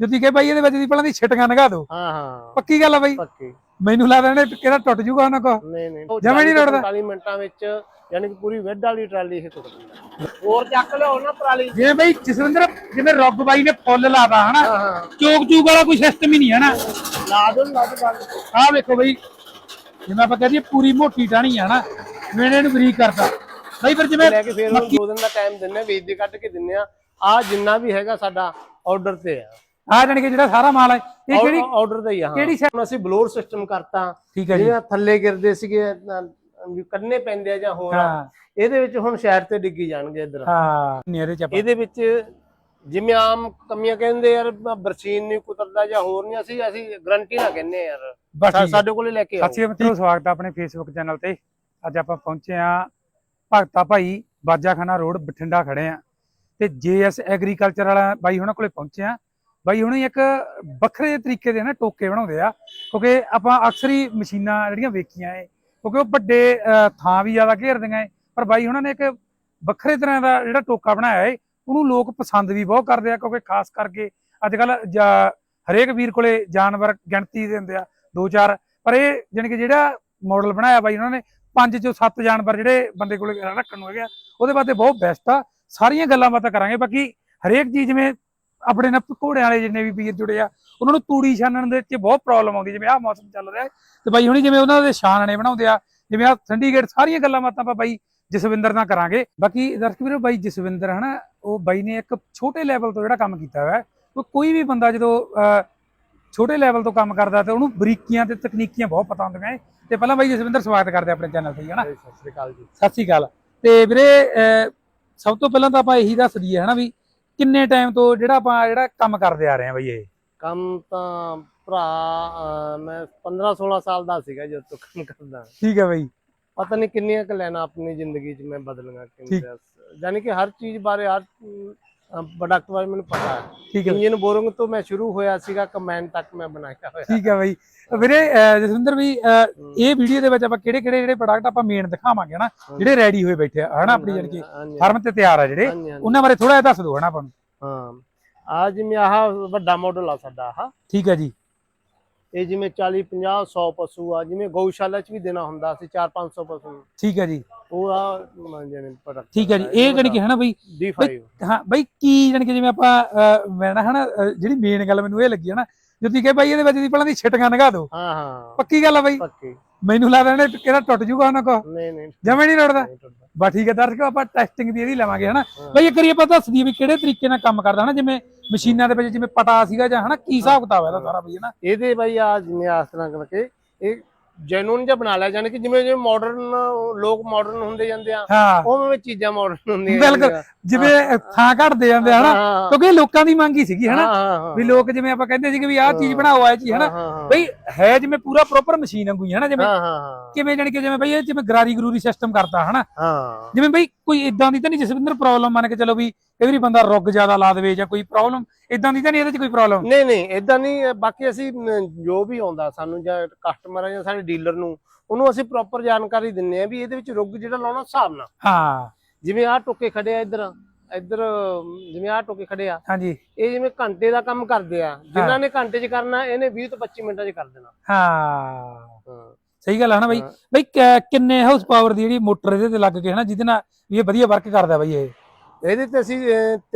ਜੁੱਤੀ ਕਹੇ ਬਾਈ ਇਹਦੇ ਵਿੱਚ ਦੀ ਪਹਿਲਾਂ ਦੀ ਛਿਟੀਆਂ ਨਗਾ ਦਿਓ। ਹਾਂ ਹਾਂ। ਪੱਕੀ ਗੱਲ ਆ ਬਾਈ? ਪੱਕੀ। ਮੈਨੂੰ ਲੱਗਦਾ ਇਹਨੇ ਕਿਹੜਾ ਟੁੱਟ ਜੂਗਾ ਉਹਨਾਂ ਕੋ ਨਹੀਂ ਨਹੀਂ। ਜਮਾਂ ਨਹੀਂ ਰੁੜਦਾ। 45 ਮਿੰਟਾਂ ਵਿੱਚ ਯਾਨੀ ਕਿ ਪੂਰੀ ਵੈਡ ਵਾਲੀ ਟਰਾਲੀ ਇਹ ਟੁੱਟ ਹੋਰ ਚੱਕ ਲਿਓ ਨਾ ਟਰਾਲੀ ਜਿਵੇਂ ਬਾਈ ਜਸਵਿੰਦਰ ਜਿਵੇਂ ਰੁੱਗ ਬਾਈ ਨੇ ਫੁੱਲ ਲਾਦਾ ਹਨਾ? ਚੋਕ ਚੂਕ ਵਾਲਾ ਕੋਈ ਸਿਸਟਮ ਹੀ ਨਹੀਂ ਹੈ ਨਾ ਲਾ ਦੋ ਲਾ ਦੋ ਆਹ ਵੇਖੋ ਬਈ ਜਿਵੇਂ ਆਪਾਂ ਕਹਦੇ ਪੂਰੀ ਮੋਟੀ ਟਾਣੀ ਆ ਨਾ ਵੇਣੇ ਨੂੰ ਬਰੀਕ ਕਰਦਾ ਬਈ ਫਿਰ ਜਿਵੇਂ ਲੈ ਕੇ ਫੇਰ ਦੋ ਦਿਨ ਦਾ ਟਾਈਮ ਦਿੰਨੇ ਵੇਚ ਦੇ ਕੱਢ ਕੇ ਦਿੰਨੇ ਆ। ਆ ਜਿੰਨਾ ਵੀ ਹੈਗਾ ਸਾਡਾ ਆਰਡਰ ਤੇ ਆ। ਆਹ ਜਾਣੀ ਕਿ ਜਿਹੜਾ ਸਾਰਾ ਮਾਲ ਹੈ ਇਹ ਕਿਹੜੀ ਆਰਡਰ ਤੇ ਹੀ ਆ ਹਾਂ। ਕਿਹੜੀ ਹੁਣ ਅਸੀਂ ਬਲੋਰ ਸਿਸਟਮ ਕਰਤਾ। ਠੀਕ ਹੈ ਜੀ। ਜਿਵੇਂ ਥੱਲੇ ਗਿਰਦੇ ਸੀਗੇ ਕੱਢਨੇ ਪੈਂਦੇ ਆ ਜਾਂ ਹੋਰ ਆ। ਇਹਦੇ ਵਿੱਚ ਹੁਣ ਸ਼ਹਿਰ ਤੇ ਡਿੱਗੀ ਜਾਣਗੇ ਇਧਰ। ਹਾਂ ਇਹਦੇ ਚ ਇਹਦੇ ਵਿੱਚ ਜਿਵੇਂ ਆਮ ਕਮੀਆਂ ਕਹਿੰਦੇ ਯਾਰ ਬਰਸੀਨ ਨਹੀਂ ਕੁਤਰਦਾ ਜਾਂ ਹੋਰ ਨਹੀਂ ਅਸੀਂ ਅਸੀਂ ਗਰੰਟੀ ਨਾ ਕਹਿੰਨੇ ਯਾਰ। ਸਾਡੇ ਕੋਲੇ ਲੈ ਕੇ ਆਓ। ਅਕਾਲ ਸਵਾਗਤ ਹੈ ਆਪਣੇ ਫੇਸਬੁੱਕ ਚੈਨਲ ਤੇ। ਅੱਜ ਆਪਾਂ ਪਹੁੰਚੇ ਆ ਭਗਤਾ ਭਾਈ ਬਾਜਾਖਾਨਾ ਰੋਡ ਬਠਿੰਡਾ ਖੜੇ ਆ ਤੇ ਜੇਐਸ ਐਗਰੀਕਲਚਰ ਵਾਲਾ ਬਾਈ ਉਹਨਾਂ ਕੋਲੇ ਪਹੁੰਚੇ ਆ ਬਾਈ ਹੁਣੇ ਇੱਕ ਵੱਖਰੇ ਤਰੀਕੇ ਦੇ ਨਾ ਟੋਕੇ ਬਣਾਉਂਦੇ ਆ ਕਿਉਂਕਿ ਆਪਾਂ ਅਕਸਰ ਹੀ ਮਸ਼ੀਨਾਂ ਜਿਹੜੀਆਂ ਵੇਖੀਆਂ ਏ ਕਿਉਂਕਿ ਉਹ ਵੱਡੇ ਅਹ, ਥਾਂ ਵੀ ਜ਼ਿਆਦਾ ਘੇਰਦੀਆਂ ਏ ਪਰ ਬਾਈ ਉਹਨਾਂ ਨੇ ਇੱਕ ਵੱਖਰੇ ਤਰ੍ਹਾਂ ਦਾ ਜਿਹੜਾ ਟੋਕਾ ਬਣਾਇਆ ਏ ਉਹਨੂੰ ਲੋਕ ਪਸੰਦ ਵੀ ਬਹੁਤ ਕਰਦੇ ਆ ਕਿਉਂਕਿ ਖਾਸ ਕਰਕੇ ਅੱਜ ਕੱਲ ਹਰੇਕ ਵੀਰ ਕੋਲੇ ਜਾਨਵਰ ਗਿਣਤੀ ਦੇ ਹੁੰਦੇ ਆ ਦੋ ਚਾਰ ਪਰ ਇਹ ਜਾਣੀ ਕਿ ਜਿਹੜਾ ਮਾਡਲ ਬਣਾਇਆ ਬਾਈ ਉਹਨਾਂ ਨੇ ਪੰਜ ਚੋਂ ਸੱਤ ਜਾਨਵਰ ਜਿਹੜੇ ਬੰਦੇ ਕੋਲੇ ਰੱਖਣ ਨੂੰ ਹੈਗੇ ਆ ਉਹਦੇ ਵਾਸਤੇ ਬਹੁਤ ਬੈਸਟ ਆ ਸਾਰੀਆਂ ਗੱਲਾਂ ਬਾਤਾਂ ਕਰਾਂਗੇ ਬਾਕੀ ਹਰੇਕ ਚੀਜ਼ ਜਿਵੇਂ ਆਪਣੇ ਨਾਲ ਘੋੜਿਆਂ ਵਾਲੇ ਜਿੰਨੇ ਵੀ ਵੀਰ ਜੁੜੇ ਆ ਉਹਨਾਂ ਨੂੰ ਤੂੜੀ ਛਾਨਣ ਦੇ ਵਿੱਚ ਬਹੁਤ ਪ੍ਰੋਬਲਮ ਆਉਂਦੀ ਜਿਵੇਂ ਆਹ ਮੌਸਮ ਚੱਲ ਰਿਹਾ ਹੈ। ਤੇ ਬਾਈ ਹੁਣੀ ਜਿਵੇਂ ਉਹਨਾਂ ਦੇ ਛਾਨਣੇ ਬਣਾਉਂਦੇ ਆ ਜਿਵੇਂ ਆ ਸੰਡੀਗੇਟ ਸਾਰੀਆਂ ਗੱਲਾਂ ਬਾਤਾਂ ਆਪਾਂ ਬਾਈ ਜਸਵਿੰਦਰ ਨਾਲ ਕਰਾਂਗੇ। ਬਾਕੀ ਦਰਸ਼ਕ ਵੀਰੋ ਬਾਈ ਜਸਵਿੰਦਰ ਹਨਾ ਉਹ ਬਾਈ ਨੇ ਇੱਕ ਛੋਟੇ ਲੈਵਲ ਤੋਂ ਜਿਹੜਾ ਕੰਮ ਕੀਤਾ ਹੋਇਆ ਕੋਈ ਵੀ ਬੰਦਾ ਜਦੋਂ ਛੋਟੇ ਲੈਵਲ ਤੋਂ ਕੰਮ ਕਰਦਾ ਤੇ ਉਹਨੂੰ ਬਰੀਕੀਆਂ ਤੇ ਤਕਨੀਕੀਆਂ ਬਹੁਤ ਪਤਾ ਹੁੰਦੀਆਂ ਤੇ ਪਹਿਲਾਂ ਬਾਈ ਜਸਵਿੰਦਰ ਸਵਾਗਤ ਕਰਦੇ ਆਪਣੇ ਚੈਨਲ ਤੇ ਹਨਾ। ਸਤਿ ਸ੍ਰੀ ਅਕਾਲ ਜੀ। ਸਤਿ ਸ਼੍ਰੀ ਅਕਾਲ। ਤੇ ਵੀਰੇ ਸਭ ਤੋਂ ਪਹਿਲਾਂ ਤਾਂ ਆਪਾਂ ਇਹੀ ਦੱਸ ਦਈਏ ਹਨਾ ਵੀ ਕਿੰਨੇ ਟਾਈਮ ਤੋਂ ਜਿਹੜਾ ਆਪਾਂ ਜਿਹੜਾ ਕੰਮ ਕਰਦੇ ਆ ਰਹੇ ਆ ਬਈ ਇਹ? ਕੰਮ ਤਾਂ ਭਰਾ ਅਹ, ਮੈਂ 15 16 ਸਾਲ ਦਾ ਸੀਗਾ ਜਦ ਤੋਂ ਕੰਮ ਕਰਦਾ। ਠੀਕ ਹੈ ਬਈ। ਪਤਾ ਨਹੀਂ ਕਿੰਨੀਆਂ ਕੁ ਲੈਣਾ ਆਪਣੀ ਜ਼ਿੰਦਗੀ 'ਚ ਮੈਂ ਬਦਲਣਾ ਠੀਕ। ਕਿੰਨੇ ਯਾਨੀ ਕਿ ਹਰ ਚੀਜ਼ ਬਾਰੇ ਹਰ ਪ੍ਰੋਡਕਟ ਬਾਰੇ ਮੈਨੂੰ ਪਤਾ ਹੈ। ਠੀਕ ਹੈ ਇੰਜਨ ਬੋਰਿੰਗ ਤੋਂ ਮੈਂ ਸ਼ੁਰੂ ਹੋਇਆ ਸੀਗਾ ਕਮੈਨ ਤੱਕ ਮੈਂ ਬਣਾਇਆ ਹੋਇਆ। ਠੀਕ ਹੈ ਬਈ। ਵੀਰੇ ਜਸਵਿੰਦਰ ਵੀ ਇਹ ਵੀਡੀਓ ਦੇ ਵਿੱਚ ਆਪਾਂ ਕਿਹੜੇ ਕਿਹੜੇ ਜਿਹੜੇ ਪ੍ਰੋਡਕਟ ਆਪਾਂ ਮੇਨ ਦਿਖਾਵਾਂਗੇ ਹਨਾ? ਜਿਹੜੇ ਰੈਡੀ ਹੋਏ ਬੈਠੇ ਆ ਹਨਾ ਆਪਣੀ ਹਾਂਜੀ, ਫਾਰਮ ਤੇ ਤਿਆਰ ਆ ਜਿਹੜੇ। ਉਹਨਾਂ ਬਾਰੇ ਥੋੜਾ ਜਿਹਾ ਦੱਸ ਦਿਓ ਹਨਾ ਆਪਾਂ ਨੂੰ। ਹਾਂ। ਆ ਜਿਵੇਂ ਆਹ ਵੱਡਾ ਮਾਡਲ ਆ ਸਾਡਾ ਆਹ। ਠੀਕ ਹੈ ਜੀ। ਇਹ ਜਿਵੇਂ 40 50 100 ਪਸ਼ੂ ਆ ਜਿਵੇਂ ਗਊਸ਼ਾਲਾ 'ਚ ਵੀ ਦੇਣਾ ਹੁੰਦਾ ਸੀ 4 500 ਪਸ਼ੂ। ਨੂੰ। ਠੀਕ ਹੈ ਜੀ। ਉਹ ਆ ਜਾਨੀ ਪ੍ਰੋਡਕਟ ਠੀਕ ਹੈ ਜੀ। ਇਹ ਜਾਣੀ ਕਿ ਹਨਾ ਬਈ D5 ਹਾਂ ਬਈ ਕੀ ਜਾਣੀ ਕਿ ਜਿਵੇਂ ਆਪਾਂ ਅਹ, ਮੈਂ ਨਾ ਹਨਾ ਅਹ, ਜਿਹੜੀ ਮੇਨ ਗੱਲ ਮੈਨੂੰ ਇਹ ਲੱਗੀ ਹਨਾ ਜੁੱਤੀ ਕਹੇ ਬਾਈ ਇਹਦੇ ਵਿੱਚ ਦੀ ਪਹਿਲਾਂ ਦੀ ਛਿਟੀਆਂ ਨਗਾ ਦਿਓ। ਹਾਂ ਹਾਂ। ਪੱਕੀ ਗੱਲ ਆ ਬਾਈ? ਪੱਕੀ। ਮੈਨੂੰ ਲੱਗਦਾ ਇਹਨੇ ਕਿਹੜਾ ਟੁੱਟ ਜੂਗਾ ਉਹਨਾਂ ਕੋ ਨਹੀਂ ਨਹੀਂ ਜਮੇ ਨਹੀਂ ਟੁੱਟਦਾ। ਬਸ ਠੀਕ ਹੈ ਦਰਸ਼ਕੋ ਆਪਾਂ ਟੈਸਟਿੰਗ ਦੀ ਇਹਦੀ ਲਵਾਂਗੇ ਹਨਾ। ਬਈ ਇੱਕ ਵਾਰੀ ਆਪਾਂ ਦੱਸ ਦਈਏ ਵੀ ਕਿਹੜੇ ਤਰੀਕੇ ਨਾਲ ਕੰਮ ਕਰਦਾ ਹਨਾ? ਜਿਵੇਂ ਮਸ਼ੀਨਾਂ ਦੇ ਵਿੱਚ ਜਿਵੇਂ ਪਟਾ ਸੀਗਾ ਜਾਂ ਹਨਾ? ਕੀ ਹਿਸਾਬ ਕਿਤਾਬ ਹੈ ਇਹਦਾ ਸਾਰਾ ਬਈ ਹਨਾ? ਇਹਦੇ ਬਾਈ ਆ ਜਿਵੇਂ ਇਸ ਤਰ੍ਹਾਂ ਕਰਕੇ ਇਹ ਜੈਨੂਨ ਜਿਹਾ ਬਣਾ ਲਿਆ ਜਾਨੀ ਕਿ ਜਿਵੇਂ ਜਿਵੇਂ ਮਾਡਰਨ ਲੋਕ ਮਾਡਰਨ ਹੁੰਦੇ ਜਾਂਦੇ ਆ ਉਵੇਂ ਵਿੱਚ ਚੀਜ਼ਾਂ ਮਾਡਰਨ ਹੁੰਦੀਆਂ ਬਿਲਕੁਲ। ਜਿਵੇਂ ਥਾਂ ਘਟਦੇ ਜਾਂਦੇ ਹਨਾ? ਕਿਉਂਕਿ ਲੋਕਾਂ ਦੀ ਮੰਗ ਹੀ ਸੀਗੀ ਹਨਾ? ਵੀ ਲੋਕ ਜਿਵੇਂ ਆਪਾਂ ਕਹਿੰਦੇ ਸੀ ਕਿ ਵੀ ਆਹ ਚੀਜ਼ ਬਣਾਓ ਆ ਚੀਜ਼ ਹਨਾ? ਬਈ ਹੈ ਜਿਵੇਂ ਪੂਰਾ ਪ੍ਰੋਪਰ ਮਸ਼ੀਨ ਵਾਂਗੂ ਹਨਾ? ਜਿਵੇਂ ਕਿਵੇਂ ਜਾਣੀ ਕਿ ਜਿਵੇਂ ਬਈ ਇਹ ਜਿਵੇਂ ਗਰਾਰੀ ਗਰੂਰੀ ਸਿਸਟਮ ਕਰਤਾ ਹਨਾ? ਹਾਂ। ਜਿਵੇਂ ਬਈ ਕੋਈ ਇਦਾਂ ਦੀ ਤਾਂ ਨਹੀਂ ਜਸਵਿੰਦਰ ਪ੍ਰੋਬਲਮ ਮੰਨ ਕੇ ਚਲੋ ਵੀ ਕਈ ਵਾਰੀ ਬੰਦਾ ਰੁੱਗ ਜ਼ਿਆਦਾ ਲਾ ਦੇਵੇ ਜਾਂ ਕੋਈ ਪ੍ਰੋਬਲਮ ਇਦਾਂ ਦੀ ਤਾਂ ਨਹੀਂ ਇਹਦੇ 'ਚ ਕੋਈ ਪ੍ਰੋਬਲਮ ਨਹੀਂ ਨਹੀਂ ਇਦਾਂ ਨਹੀਂ ਬਾਕੀ ਅਸੀਂ ਜੋ ਵੀ ਆਉਂਦਾ ਸਾਨੂੰ ਜਾਂ ਕਸਟਮਰ ਆ ਜਾਂ ਸਾਡੇ ਡੀਲਰ ਨੂੰ ਉਹਨੂੰ ਅਸੀਂ ਪ੍ਰੋਪਰ ਜਾਣਕਾਰੀ ਦਿੰਨੇ ਆ ਵੀ ਇਹਦੇ ਵਿੱਚ ਰੁੱਗ ਜਿਹੜਾ ਲਾਉਣਾ ਹਿਸਾਬ ਨਾਲ। ਹਾਂ। ਜਿਵੇਂ ਆਹ ਟੋਕੇ ਖੜੇ ਆ ਇੱਧਰ ਇੱਧਰ ਜਿਵੇਂ ਆਹ ਟੋਕੇ ਖੜੇ ਆ। ਹਾਂਜੀ। ਇਹ ਜਿਵੇਂ ਘੰਟੇ ਦਾ ਕੰਮ ਕਰਦੇ ਆ ਜਿਨ੍ਹਾਂ ਨੇ ਘੰਟੇ 'ਚ ਕਰਨਾ ਇਹਨੇ 20 ਤੋਂ 25 ਮਿੰਟਾਂ 'ਚ ਕਰ ਦੇਣਾ। ਹਾਂ। ਸਹੀ ਗੱਲ ਹੈ ਨਾ ਬਈ। ਹਾਂ। ਬਈ ਕਿੰਨੇ ਹਾਊਸ ਪਾਵਰ ਦੀ ਜਿਹੜੀ ਮੋਟਰ ਇਹਦੇ ਤੇ ਲੱਗ ਕੇ ਹਨਾ ਜਿਹਦੇ ਨਾਲ ਵੀ ਇਹ ਵਧੀਆ ਵਰਕ ਕਰਦਾ ਬਈ ਇਹ? ਇਹਦੇ ਤੇ ਅਸੀਂ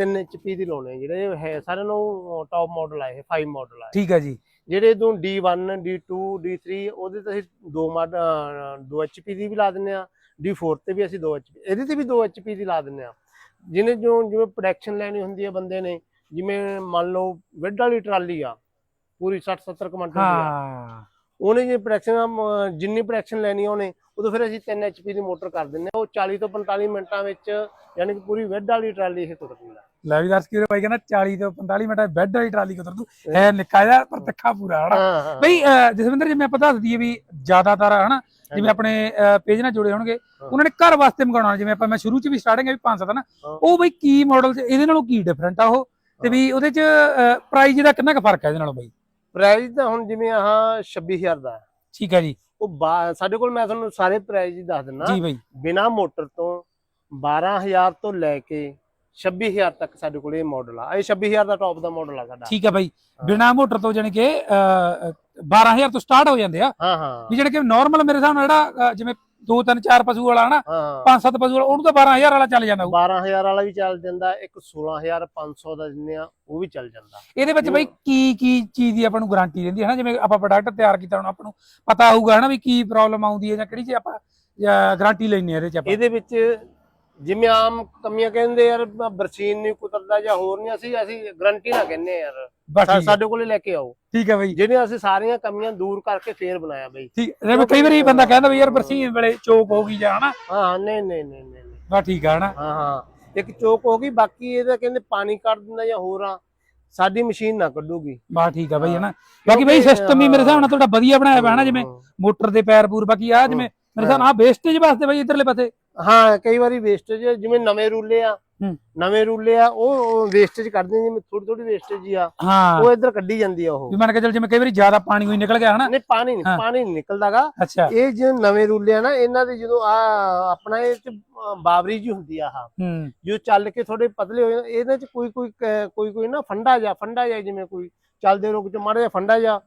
3 HP ਦੀ ਲਾਉਣੇ ਜਿਹੜੇ ਹੈ ਸਾਰਿਆਂ ਨੂੰ ਟੌਪ ਮਾਡਲ ਆ ਇਹ 5 ਮਾਡਲ ਆ ਠੀਕ ਹੈ ਜੀ। ਜਿਹੜੇ ਤੋਂ D1 D2 D3 ਉਹਦੇ ਤੇ ਅਸੀਂ ਦੋ ਮਾਡ 2 HP ਦੀ ਵੀ ਲਾ ਦਿੰਨੇ ਆ D4 ਤੇ ਵੀ ਅਸੀਂ 2 HP ਇਹਦੇ ਤੇ ਵੀ 2 HP ਦੀ ਲਾ ਦਿੰਨੇ ਆ। ਜਿਹਨੇ ਜੋ ਜਿਵੇਂ ਪ੍ਰੋਡਕਸ਼ਨ ਲੈਣੀ ਹੁੰਦੀ ਹੈ ਬੰਦੇ ਨੇ ਜਿਵੇਂ ਮੰਨ ਲਓ ਵਿੱਡ ਵਾਲੀ ਟਰਾਲੀ ਆ ਪੂਰੀ 60 70 ਕੁਇੰਟਲ ਦੀ ਆ। ਹਾਂ। ਉਹਨੇ ਜੇ ਪ੍ਰੋਡਕਸ਼ਨ ਜਿੰਨੀ ਪ੍ਰੋਡਕਸ਼ਨ ਲੈਣੀ ਉਹਨੇ ਉਦੋਂ ਫਿਰ ਅਸੀਂ 3 HP ਦੀ ਮੋਟਰ ਕਰ ਦਿੰਨੇ ਉਹ 40 ਤੋਂ 45 ਮਿੰਟਾਂ ਵਿੱਚ ਯਾਨੀ ਕਿ ਪੂਰੀ ਵਿੱਡ ਵਾਲੀ ਟਰਾਲੀ ਇਹ ਟੁੱਟ ਦਿੰਦਾ ਲੈ ਵੀ ਦੱਸ ਕਿਉਂ ਬਾਈ ਕਹਿੰਦਾ 40 ਤੋਂ 45 ਮਿੰਟ ਬੈੱਡ ਵਾਲੀ ਟਰਾਲੀ ਕੁਤਰ ਤੂੰ ਹੈ। ਨਿੱਕਾ ਜਿਹਾ ਪਰ ਤਿੱਖਾ ਪੂਰਾ ਹਨਾ? ਬਈ ਜਸਵਿੰਦਰ ਜਿਵੇਂ ਆਪਾਂ ਦੱਸ ਦਈਏ ਵੀ ਜ਼ਿਆਦਾਤਰ ਹਨਾ ਜਿਵੇਂ ਆਪਣੇ ਪੇਜ ਨਾਲ ਜੁੜੇ ਹੋਣਗੇ। ਉਹਨਾਂ ਨੇ ਘਰ ਵਾਸਤੇ ਮੰਗਾਉਣਾ ਜਿਵੇਂ ਆਪਾਂ ਮੈਂ ਸ਼ੁਰੂ ਚ ਵੀ ਸਟਾਰਟਿੰਗ ਵੀ 500 ਨਾ ਹਾਂ। ਉਹ ਬਈ ਕੀ ਮਾਡਲ ਚ ਇਹਦੇ ਨਾਲੋਂ ਕੀ ਡਿਫਰੈਂਟ ਆ ਉਹ? ਤੇ ਵੀ ਉਹਦੇ ਚ ਪ੍ਰਾਈਸ ਦਾ ਕਿੰਨਾ ਕੁ ਫ਼ਰਕ ਹੈ ਇਹਦੇ ਨਾਲੋਂ ਬਈ? ਪ੍ਰਾਈਸ ਤਾਂ ਹੁਣ ਜਿਵੇਂ ਆਹ 26000 ਦਾ ਹੈ। ਠੀਕ ਹੈ ਜੀ। ਉਹ ਬਾ- ਸਾਡੇ ਕੋਲ ਮੈਂ ਤੁਹਾਨੂੰ ਸਾਰੇ ਪ੍ਰਾਈਸ ਹੀ ਦੱਸ ਦਿੰਦਾ ਜੀ ਬਈ। ਬਿਨਾ ਮੋਟਰ ਤੋਂ 12000 ਤੋਂ ਲੈ ਕੇ 26000 ਤੱਕ ਸਾਡੇ ਕੋਲ ਇਹ ਮਾਡਲ ਆ। ਇਹ 26000 ਦਾ ਟੌਪ ਦਾ ਮਾਡਲ ਆ ਸਾਡਾ। ਠੀਕ ਹੈ ਬਾਈ। ਬਿਨਾ ਮੋਟਰ ਤੋਂ ਜਾਣੀ ਕਿ ਅਹ, 12000 ਤੋਂ ਸਟਾਰਟ ਹੋ ਜਾਂਦੇ ਆ। ਹਾਂ ਹਾਂ। ਵੀ ਜਿਹੜੇ ਕਿ ਨਾਰਮਲ ਮੇਰੇ ਹਿਸਾਬ ਨਾਲ ਜਿਹੜਾ ਅਹ, ਜਿਵੇਂ 2 3 4 ਪਸ਼ੂ ਵਾਲਾ ਹਨਾ ਹਾਂ। 5 7 ਪਸ਼ੂ ਵਾਲਾ ਉਹਨੂੰ ਤਾਂ 12000 ਵਾਲਾ ਚੱਲ ਜਾਂਦਾ ਹੋਊ। 12000 ਵਾਲਾ ਵੀ ਚੱਲ ਜਾਂਦਾ ਇੱਕ 16500 ਦਾ ਦਿੰਦੇ ਆ ਉਹ ਵੀ ਚੱਲ ਜਾਂਦਾ। ਇਹਦੇ ਵਿੱਚ ਬਾਈ ਕੀ ਕੀ ਚੀਜ਼ ਦੀ ਆਪਾਂ ਨੂੰ ਗਾਰੰਟੀ ਰਹਿੰਦੀ ਹੈ ਨਾ ਜਿਵੇਂ ਆਪਾਂ ਪ੍ਰੋਡਕਟ ਤਿਆਰ ਕੀਤਾ ਹੁਣ ਆਪਾਂ ਨੂੰ ਪਤਾ ਹੋਊਗਾ ਹਨਾ ਵੀ ਕੀ ਪ੍ਰੋਬਲਮ ਆਉਂਦੀ ਹੈ ਜਾਂ ਕਿਹੜੀ ਚੀਜ਼ ਆਪਾਂ ਗਾਰੰਟੀ ਲੈਣੀ ਹੈ ਇਹਦੇ ਚ ਆਪਾਂ। ਇਹਦੇ ਵਿੱਚ ਜਿਵੇਂ ਆਮ ਕਮੀਆਂ ਕਹਿੰਦੇ ਯਾਰ ਬ- ਬਰਸੀਨ ਨਹੀਂ ਕੁਤਰਦਾ ਜਾਂ ਹੋਰ ਨਹੀਂ ਅਸੀਂ ਅਸੀਂ ਗਰੰਟੀ ਨਾ ਕਹਿੰਦੇ ਯਾਰ। ਹੈ। ਸਾਡੇ ਕੋਲੇ ਲੈ ਕੇ ਆਓ। ਠੀਕ ਹੈ ਬਾਈ। ਜਿਹੜੀਆਂ ਅਸੀਂ ਸਾਰੀਆਂ ਕਮੀਆਂ ਦੂਰ ਕਰਕੇ ਫੇਰ ਬਣਾਇਆ ਬਈ। ਠੀਕ ਜਿਵੇਂ ਕਈ ਵਾਰੀ ਬੰਦਾ ਕਹਿੰਦਾ ਵੀ ਯਾਰ ਬਰਸੀਨ ਵੇਲੇ ਚੋਕ ਹੋਊਗੀ ਜਾਂ ਹਨਾ। ਹਾਂ ਹਾਂ ਨਹੀਂ ਨਹੀਂ ਨਹੀਂ ਨਹੀਂ। ਬਸ ਠੀਕ ਆ ਹਨਾ। ਹਾਂ ਹਾਂ। ਇੱਕ ਚੋਕ ਹੋ ਗਈ ਬਾਕੀ ਇਹਦਾ ਕਹਿੰਦੇ ਪਾਣੀ ਕੱਢ ਦਿੰਦਾ ਜਾਂ ਹੋਰ। ਆ ਸਾਡੀ ਮਸ਼ੀਨ ਨਾ ਕੱਢੂਗੀ। ਬਸ ਠੀਕ ਆ ਬਾਈ ਹਨਾ। ਬਾਕੀ ਬਾਈ ਸਿਸਟਮ ਵੀ ਮੇਰੇ ਹਿਸਾਬ ਨਾਲ ਤੁਹਾਡਾ ਵਧੀਆ ਬਣਾਇਆ ਹੋਇਆ ਹਨਾ ਜਿਵੇਂ ਮੋਟਰ ਦੇ ਪੈਰ ਪੂਰ ਬਾਕੀ ਆ ਜਿਵੇਂ ਮੇਰੇ ਹਿਸਾਬ ਨਾਲ ਵੇਸਟੇਜ ਵਾਸਤੇ ਬਾਈ ਇਧਰਲੇ ਪਾਸੇ ਹਾਂ ਕਈ ਵਾਰੀ ਵੇਸਟੇਜ ਜਿਵੇਂ ਨਵੇਂ ਰੂਲੇ ਆ। ਨਵੇਂ ਰੂਲੇ ਆ ਉਹ ਵੇਸਟੇਜ ਕੱਢਦੇ ਜਿਵੇਂ ਥੋੜੀ ਥੋੜੀ ਵੇਸਟੇਜ ਹੀ ਆ ਉਹ ਇੱਧਰ ਕੱਢੀ ਜਾਂਦੀ ਆ ਉਹ। ਵੀ ਮੰਨ ਕੇ ਚੱਲ ਜਿਵੇਂ ਕਈ ਵਾਰੀ ਜ਼ਿਆਦਾ ਪਾਣੀ ਹੋਈ ਨਿਕਲ ਗਿਆ ਹਨਾ? ਨਹੀਂ ਪਾਣੀ ਨਹੀਂ। ਪਾਣੀ ਨਹੀਂ ਨਿਕਲਦਾਗਾ। ਇਹ ਜਿਹੜੇ ਨਵੇਂ ਰੂਲੇ ਆ ਨਾ ਇਹਨਾਂ ਦੇ ਜਦੋਂ ਆ ਆਪਣਾ ਇਹ ਚ ਬਾਬਰੀ ਜੀ ਹੁੰਦੀ ਆ ਹੂੰ। ਜੋ ਚੱਲ ਕੇ ਥੋੜੇ ਪਤਲੇ ਹੋ ਜਾਂਦੇ ਇਹਦੇ ਚ ਕੋਈ ਕੋਈ ਕੋਈ ਕੋਈ ਨਾ ਫੰਡਾ ਜਾ ਫੰਡਾ ਜਾ ਜਿਵੇਂ ਕੋਈ ਚੱਲਦੇ ਰੁਕ ਚ ਮਾੜਾ ਜਿਹਾ ਫੰਡਾ ਜਾ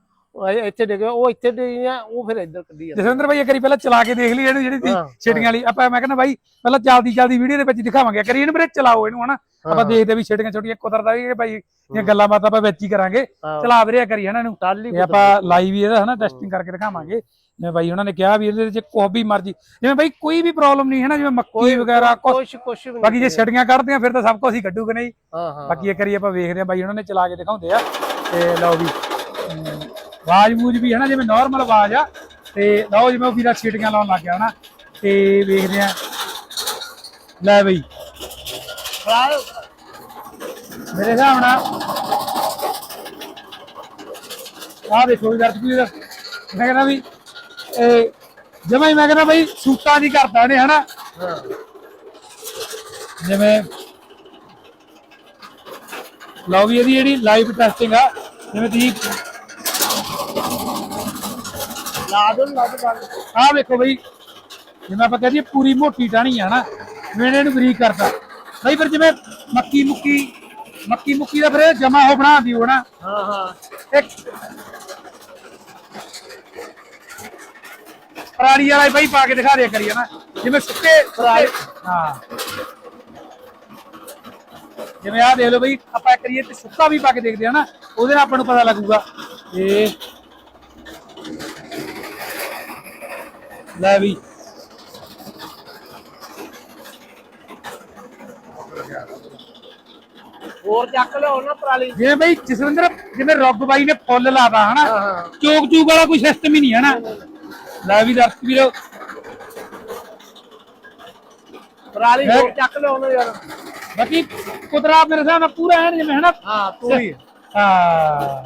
ਇੱਥੇ ਡਿੱਗਿਆ ਉਹ ਇੱਥੇ ਡਿੱਗ ਗਿਆ ਉਹ ਫਿਰ ਇੱਧਰ ਕੱਢੀ ਜਾਂਦਾ ਜਸਵਿੰਦਰ ਬਾਈ ਇੱਕ ਵਾਰੀ ਪਹਿਲਾਂ ਚਲਾ ਕੇ ਦੇਖ ਲਈ ਇਹਨੂੰ ਜਿਹੜੀ ਸੀ ਛੇਟੀਆਂ ਵਾਲੀ। ਆਪਾਂ ਮੈਂ ਕਹਿੰਦਾ ਬਾਈ ਪਹਿਲਾਂ ਚੱਲਦੀ ਚੱਲਦੀ ਵੀਡੀਓ ਦੇ ਵਿੱਚ ਦਿਖਾਵਾਂਗੇ। ਕਰੀ ਇਹਨੂੰ ਵੀਰੇ ਚਲਾਓ ਇਹਨੂੰ ਹਨਾ। ਆਪਾਂ ਦੇਖਦੇ ਵੀ ਛੇਟੀਆਂ ਛੋਟੀਆਂ ਕੁਦਰਤ ਆ ਵੀ ਬਾਈ ਇਹ ਗੱਲਾਂ ਬਾਤਾਂ ਆਪਾਂ ਵਿੱਚ ਹੀ ਕਰਾਂਗੇ। ਚਲਾ ਵੀਰੇ ਕਰੀ ਹਨਾ ਇਹਨੂੰ। ਤੇ ਆਪਾਂ ਲਾਈਵ ਹੀ ਇਹਦਾ ਹਨਾ ਟੈਸਟਿੰਗ ਕਰਕੇ ਦਿਖਾਵਾਂਗੇ। ਜਿਵੇਂ ਬਾਈ ਉਹਨਾਂ ਨੇ ਕਿਹਾ ਵੀ ਇਹਦੇ ਵਿੱਚ ਕੋਈ ਵੀ ਮਰਜ਼ੀ। ਜਿਵੇਂ ਬਾਈ ਕੋਈ ਵੀ ਪ੍ਰੋਬਲਮ ਨਹੀਂ ਹੈ ਨਾ ਜਿਵੇਂ ਮੱਕੀ ਵਗੈਰਾ ਕੁਛ ਕੁਛ ਕੁਛ ਵੀ ਨਹੀਂ ਬਾਕੀ ਜੇ ਕਰਿਆ। ਛੜੀਆਂ ਕੱਢਦੀਆਂ ਫਿਰ ਤਾਂ ਸਭ ਕੁਝ ਹੀ ਕੱਢੂਗੇ ਨਹੀਂ। ਬਾਕੀ ਇਹ ਕਰੀ ਆਪਾਂ ਵੇਖਦੇ ਆ ਬਾਈ ਉਹਨਾਂ ਨੇ ਚਲਾ ਕੇ ਦਿਖਾਉਂਦੇ ਆ। ਤੇ ਲਓ ਵੀ। ਆਵਾਜ਼ ਮੂਜ ਵੀ ਹੈ ਨਾ ਜਿਵੇਂ ਨਾਰਮਲ ਆਵਾਜ਼ ਆ ਤੇ ਲਓ ਜਿਵੇਂ ਉਹ ਵੀਰਾ ਛੀਟੀਆਂ ਲਾਉਣ ਲੱਗ ਗਿਆ ਹਨਾ ਤੇ ਵੇਖਦੇ ਆ ਲੈ ਬਈ। ਭਰਾ, ਮੇਰੇ ਹਿਸਾਬ ਨਾਲ ਆਹ ਦੇਖੋ ਵੀ ਦਰਦ ਦਾ ਮੈਂ ਕਹਿੰਦਾ ਵੀ ਇਹ ਜਮਾਂ ਮੈਂ ਕਹਿੰਦਾ ਬਈ ਸੂਟਾਂ ਦੀ ਕਰਦਾ ਨੇ ਹਨਾ। ਜਿਵੇਂ ਲਓ ਵੀ ਇਹਦੀ ਜਿਹੜੀ ਲਾਈਵ ਟੈਸਟਿੰਗ ਆ ਜਿਵੇਂ ਤੁਸੀਂ ਲਾ ਦੋ ਲਾ ਦੋ ਬੰਦ। ਆਹ ਵੇਖੋ ਬਈ ਜਿਵੇਂ ਆਪਾਂ ਕਹਦੇ ਪੂਰੀ ਮੋਟੀ ਟਾਣੀ ਆ ਨਾ ਜਿਵੇਂ ਇਹਨੂੰ ਬਰੀਕ ਕਰਤਾ। ਬਈ ਫਿਰ ਜਿਵੇਂ ਮੱਕੀ ਮੁੱਕੀ ਮੱਕੀ ਮੁੱਕੀ ਦਾ ਫਿਰ ਜਮਾ ਹੋ ਬਣਾ ਦਿਓ ਨਾ। ਹਾਂ ਹਾਂ। ਇੱਕ ਪਰਾਲੀ ਵਾਲਾ ਬਈ ਪਾ ਕੇ ਦਿਖਾ ਦਿਆ ਕਰੀਏ ਨਾ। ਜਿਵੇਂ ਸੁੱਕੇ ਪਰਾਲੀ- ਹਾਂ। ਜਿਵੇਂ ਆਹ ਦੇਖ ਲਓ ਬਈ ਆਪਾਂ ਕਰੀਏ ਤੇ ਸੁੱਕਾ ਵੀ ਪਾ ਕੇ ਦੇਖਦੇ ਆ ਨਾ ਉਹਦੇ ਨਾਲ ਆਪਾਂ ਨੂੰ ਪਤਾ ਲੱਗੂਗਾ। ਇਹ ਲੈ ਵੀ। ਹੋਰ ਚੱਕ ਲਿਓ ਨਾ ਪਰਾਲੀ। ਜਿਵੇਂ ਬਈ ਜਸਵਿੰਦਰ ਜਿਵੇਂ ਰੁੱਗ ਬਾਈ ਨੇ ਫੁੱਲ ਲਾਤਾ ਹਨਾ? ਹਾਂ ਹਾਂ। ਚੋਕ ਚੂਕ ਵਾਲਾ ਕੋਈ ਸਿਸਟਮ ਹੀ ਨਹੀਂ ਹੈ ਨਾ ਲੈ ਵੀ ਦਰਸ਼ਕ ਵੀਰੋ। ਪਰਾਲੀ ਹੋਰ ਚੱਕ ਲਿਓ ਨਾ ਯਾਰ। ਬਾਕੀ ਕੁਦਰਾ ਮੇਰੇ ਹਿਸਾਬ ਨਾਲ ਪੂਰਾ ਐਨ ਜਿਵੇਂ ਹਨਾ? ਹਾਂ ਪੂਰੀ। ਹਾਂ।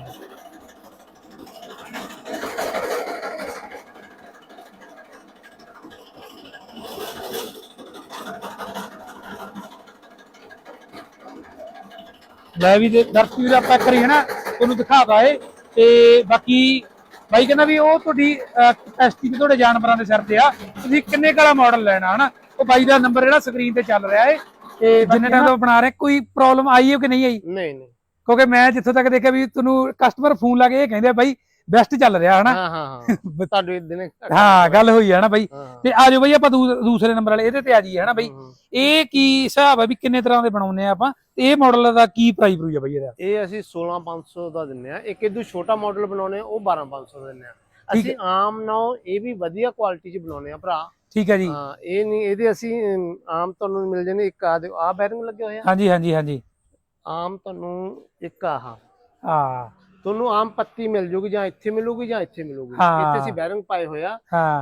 ਲੈ ਵੀ ਦੇ ਦਰਸ਼ਕ ਵੀਰ ਆਪਾਂ ਕਰੀ ਹਨਾ ਤੁਹਾਨੂੰ ਦਿਖਾਤਾ ਏ ਤੇ ਬਾਕੀ ਬਾਈ ਕਹਿੰਦਾ ਵੀ ਉਹ ਤੁਹਾਡੀ ਟੈਸਟੀ ਤੇ ਤੁਹਾਡੇ ਜਾਨਵਰਾਂ ਦੇ ਸਿਰ ਤੇ ਆ। ਤੁਸੀਂ ਕਿੰਨੇ ਕਾਲਾ ਮਾਡਲ ਲੈਣਾ ਹਨਾ? ਉਹ ਬਾਈ ਦਾ ਨੰਬਰ ਜਿਹੜਾ ਸਕਰੀਨ ਤੇ ਚੱਲ ਰਿਹਾ ਏ। ਤੇ ਜਿੰਨੇ ਟਾਈਮ ਤੋਂ ਬਣਾ ਰਹੇ ਕੋਈ ਪ੍ਰੋਬਲਮ ਆਈ ਹੈ ਕਿ ਨਹੀਂ ਆਈ? ਨਹੀਂ ਨਹੀਂ। ਕਿਉਂਕਿ ਮੈਂ ਜਿੱਥੋਂ ਤੱਕ ਦੇਖਿਆ ਵੀ ਤੁਹਾਨੂੰ ਕਸਟਮਰ ਫੋਨ ਲਾ ਕੇ ਇਹ ਕਹਿੰਦੇ ਆ ਬਾਈ ਬੈਸਟ ਚੱਲ ਰਿਹਾ ਹਨਾ? ਹਾਂ ਹਾਂ ਹਾਂ। ਤੁਹਾਡੇ ਦਿਨੇ ਹਾਂ ਗੱਲ ਹੋਈ ਹੈ ਨਾ ਬਾਈ। ਹਾਂ। ਤੇ ਆਜੋ ਬਾਈ ਆਪਾਂ ਦੂਸਰੇ ਨੰਬਰ ਵਾਲੇ ਇਹਦੇ ਤੇ ਆ ਜਾਈਏ ਹਨਾ ਬਾਈ। ਇਹ ਕੀ ਹਿਸਾਬ ਆ ਵੀ ਕਿੰਨੇ ਤਰ੍ਹਾਂ ਦੇ ਬਣਾਉਨੇ ਆ ਆਪਾਂ? ਤੇ ਇਹ ਮਾਡਲ ਦਾ ਕੀ ਪ੍ਰਾਈਸ ਪਰੂ ਆ ਬਾਈ ਇਹਦਾ? ਇਹ ਅਸੀਂ 16500 ਦਾ ਦਿੰਨੇ ਆ। ਇੱਕ ਇਦੋਂ ਛੋਟਾ ਮਾਡਲ ਬਣਾਉਨੇ ਆ, ਉਹ 12500 ਦਾ ਦਿੰਨੇ ਆ। ਅਸੀਂ ਆਮ ਨਾ ਇਹ ਵੀ ਵਧੀਆ ਕੁਆਲਿਟੀ ਚ ਬਣਾਉਨੇ ਆ ਭਰਾ। ਠੀਕ ਹੈ ਜੀ। ਹਾਂ ਇਹ ਨਹੀਂ ਇਹਦੇ ਅਸੀਂ ਆਮ ਤੁਹਾਨੂੰ ਮਿਲ ਜਾਂਦੇ ਇੱਕ ਆ ਦੇ ਆ ਬੈਰਿੰਗ ਲੱਗੇ ਹੋਏ ਆ? ਹਾਂਜੀ ਹਾਂਜੀ ਹਾਂਜੀ। ਆਮ ਤੁਹਾਨੂੰ ਇੱਕ ਆਹ। ਹਾਂ ਤੁਹਾਨੂੰ ਆਮ ਪੱਤੀ ਮਿਲ ਜੂਗੀ ਜਾਂ ਇੱਥੇ ਮਿਲੂਗੀ ਜਾਂ ਇੱਥੇ ਮਿਲੂਗੀ। ਇੱਥੇ ਅਸੀਂ ਬੈਰਿੰਗ ਪਾਏ ਹੋਇਆ